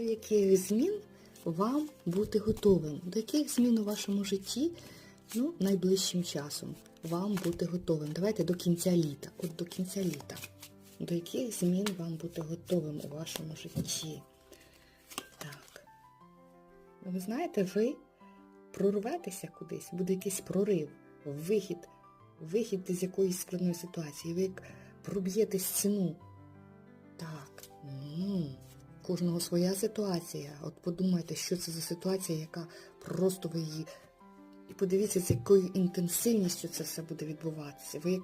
До яких змін вам бути готовим? До яких змін у вашому житті ну, найближчим часом вам бути готовим? Давайте до кінця літа. От до кінця літа. До яких змін вам бути готовим у вашому житті? Так. Ви знаєте, ви прорветеся кудись, буде якийсь прорив, вихід, вихід із якоїсь складної ситуації. Ви як проб'єте стіну. Так. Кожного своя ситуація. От подумайте, що це за ситуація, яка просто ви її. І подивіться, з якою інтенсивністю це все буде відбуватися. Ви як,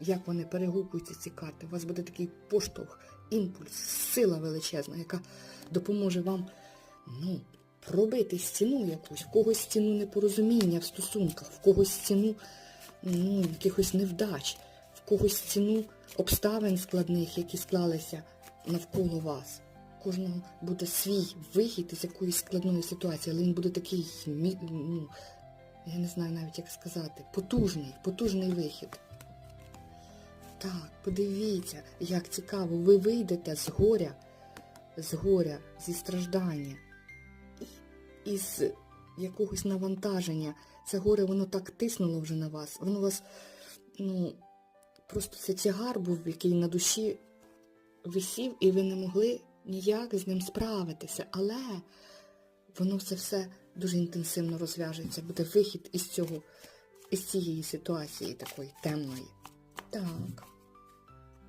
як вони перегукуються ці карти. У вас буде такий поштовх, імпульс, сила величезна, яка допоможе вам ну, пробити стіну якусь, в когось стіну непорозуміння в стосунках, в когось стіну ну, якихось невдач, в когось стіну обставин складних, які склалися навколо вас. Кожного буде свій вихід із якоїсь складної ситуації, але він буде такий, ну, я не знаю навіть як сказати, потужний, потужний вихід. Так, подивіться, як цікаво, ви вийдете з горя, з горя, зі страждання, із якогось навантаження. Це горе, воно так тиснуло вже на вас. Воно вас, ну, просто це тягар був, який на душі висів, і ви не могли ніяк з ним справитися. Але воно це все дуже інтенсивно розв'яжеться. Буде вихід із цього, із цієї ситуації такої темної. Так.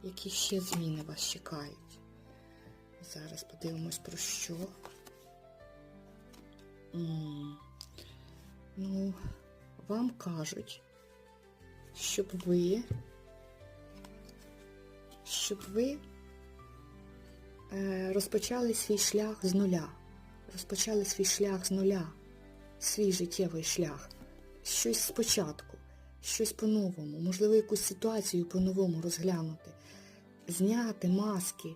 Які ще зміни вас чекають? Зараз подивимось про що. М, Ну, вам кажуть, щоб ви, щоб ви е, розпочали свій шлях з нуля. Розпочали свій шлях з нуля, свій життєвий шлях. Щось спочатку, щось по-новому, можливо, якусь ситуацію по-новому розглянути, зняти маски,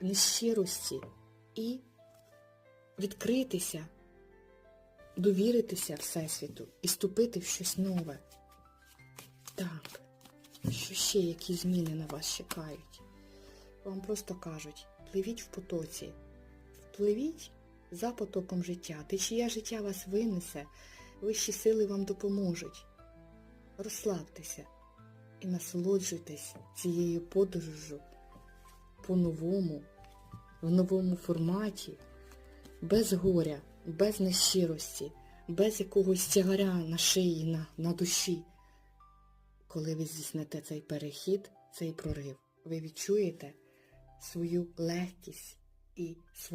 нещирості і відкритися, довіритися Всесвіту і ступити в щось нове. Так, що ще які зміни на вас чекають? Вам просто кажуть, пливіть в потоці, впливіть за потоком життя. Течія життя вас винесе, вищі сили вам допоможуть. Розслабтеся і насолоджуйтесь цією подорожжю по-новому, в новому форматі, без горя, без нещирості, без якогось тягаря на шиї, на, на душі. Коли ви здійснете цей перехід, цей прорив, ви відчуєте свою легкість і свою